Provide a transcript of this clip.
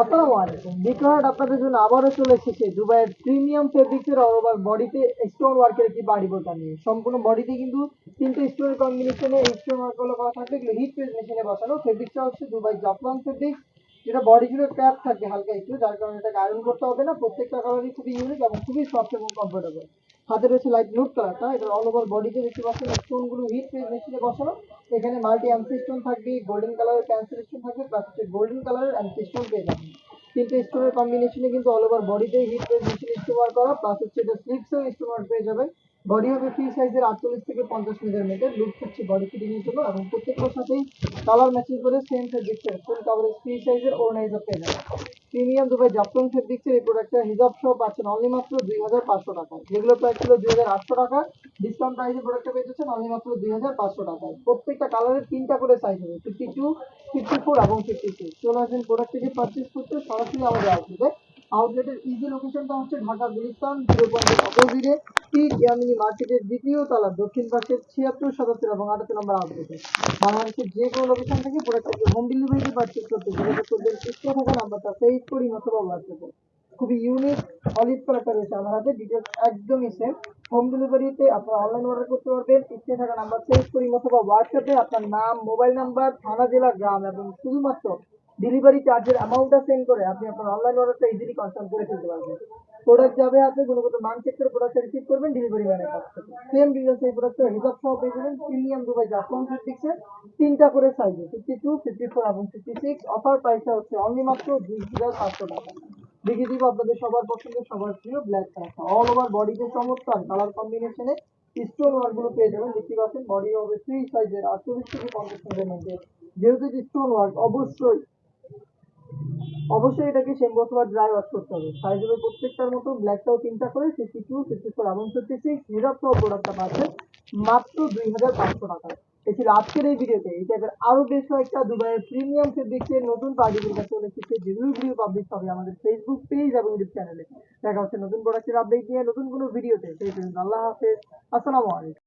আসসালামু আলাইকুম। বিক্রহাট আপনাদের জন্য আবারও চলে এসেছে দুবাইয়ের প্রিমিয়াম ফেব্রিক্সের অল ওভার বডিতে স্টোন ওয়ার্কের একটি বাড়ি বোতা নিয়ে। সম্পূর্ণ বডিতে কিন্তু তিনটে স্টোনের কম্বিনেশনে স্টোন ওয়ার্কগুলো করা থাকবে। এগুলো হিট প্রেস মেশিনে বসানো। ফেব্রিক্সটা হচ্ছে দুবাই জাফরান ফেব্রিক্স যেটা বডি জুড়ে ক্যাপ থাকবে হালকা একটু, যার কারণে এটাকে আয়রন করতে হবে না। প্রত্যেকটা কালারই খুবই ইউনিক এবং খুবই সফট এবং কমফোর্টেবল হাতে রয়েছে লাইট ব্লু কালারটা এটা অল ওভার বডিতে দেখতে পাচ্ছেন স্টোনগুলো হিট প্রেস মেশিনে বসানো। এখানে মাল্টি অ্যান্সি স্টোন থাকবে গোল্ডেন কালারের ক্যান্সেল স্টোন থাকবে প্লাস হচ্ছে গোল্ডেন কালারের অ্যান্সি স্টোন পেয়ে যাবেন। তিনটে স্টোনের কম্বিনেশনে কিন্তু অল ওভার বডিতে হিট প্রেস মেশিন ইস্তেমাল করা প্লাস হচ্ছে এটা স্লিপসেও স্টোন পেয়ে যাবেন। বডি হবে ফ্রি সাইজের আটচল্লিশ থেকে পঞ্চাশ মেজারমেন্টের লুক হচ্ছে বডি ফিটিং এর জন্য এবং প্রত্যেকটার সাথেই কালার ম্যাচিং করে সেম ফেব্রিক্সের ফুল কাভারেজ ফ্রি সাইজের ওড়নাইজার পেয়ে যাবেন প্রিমিয়াম দুবাই জাফরন ফেব্রিক্সের এই প্রোডাক্টটা হিজাব সহ পাচ্ছেন অনলি মাত্র দুই হাজার পাঁচশো টাকায় যেগুলো প্রাইস ছিল দুই হাজার আটশো টাকা। ডিসকাউন্ট প্রাইসে প্রোডাক্টটা পেয়ে যাচ্ছেন অনলি মাত্র দুই হাজার পাঁচশো টাকায়। প্রত্যেকটা কালারের তিনটা করে সাইজ হবে ফিফটি টু ফিফটি ফোর এবং ফিফটি সিক্স চলে আসেন প্রোডাক্টটিকে পারচেস করতে, সরাসরি আমাদের আউটলেটে আউটলেটের ইজি লোকেশনটা হচ্ছে ঢাকা গুলিস্তান জিরো পয়েন্টের অপোজিটে টি ইয়ামিনি মার্কেটের দ্বিতীয় তলা, দক্ষিণ পাশে ছিয়াত্তর, সাতাত্তর এবং আটাত্তর নম্বর আউটলেটে বাংলাদেশের যে কোনো লোকেশন থেকে প্রোডাক্টটাকে হোম ডেলিভারিতে পারচেস করতে যোগাযোগ করবেন স্ক্রিনে থাকা নাম্বারটা সেভ করি অথবা হোয়াটসঅ্যাপে খুবই ইউনিক অলিভ কালারটা রয়েছে আমার হাতে ডিটেলস একদমই সেম হোম ডেলিভারিতে আপনারা অনলাইন অর্ডার করতে পারবেন স্ক্রিনে থাকা নাম্বার সেভ করি অথবা হোয়াটসঅ্যাপে আপনার নাম মোবাইল নাম্বার থানা, জেলা, গ্রাম এবং শুধুমাত্র ডেলিভারি চার্জের অ্যামাউন্টটা সেন্ড করে, আপনি আপনার অনলাইন অর্ডারটা ইজিলি কনফার্ম করে ফেলতে পারবেন। প্রোডাক্ট যাবে আপনি গুণগত মান চেক করে প্রোডাক্টটা রিসিভ করবেন ডেলিভারি ম্যানের কাছ থেকে। সেম ডিটেলস এই প্রোডাক্টের হিসাব সহ পেয়ে যাবেন। প্রিমিয়াম দুবাই জাফরান ফিফটিক্সের তিনটা করে সাইজে ফিফটি টু ফিফটি ফোর এবং ফিফটি সিক্স অফার প্রাইসটা হচ্ছে অনলি মাত্র দুই হাজার পাঁচশো টাকা। দেখিয়ে দিব আপনাদের সবার পছন্দের, সবার প্রিয় ব্ল্যাক কালারটা অল ওভার বডিতে চমৎকার কালার কম্বিনেশনে স্টোন ওয়ার্কগুলো পেয়ে যাবেন, দেখতে পাচ্ছেন বডি হবে ফ্রি সাইজের আটচল্লিশ থেকে পঞ্চাশ মিটার মধ্যে। যেহেতু স্টোন ওয়ার্ক অবশ্যই অবশ্যই এটাকে সেম বছর ড্রাই ওয়াশ করতে হবে। সাইজ হবে প্রত্যেকটার মতো ব্ল্যাকটাও তিনটা করে ফিফটি টু ফিফটি ফোর এবং ফিফটি সিক্স সহ প্রোডাক্টটা পাচ্ছেন মাত্র দুই হাজার পাঁচশো টাকায়। এই ছিল আজকের এই ভিডিওতে। এই টাইপের আরও বেশ কয়েকটা দুবাইয়ের প্রিমিয়াম সেট ফেব্রিক্সের নতুন পার্টিগুলোর কাছে চলে এসেছে যেগুলো ভিডিও পাবলিশ হবে আমাদের ফেসবুক পেজ এবং ইউটিউব চ্যানেলে দেখা হচ্ছে নতুন প্রোডাক্টের আপডেট নিয়ে নতুন কোনো ভিডিওতে। সেই আল্লাহ হাফেজ। আসসালামু আলাইকুম।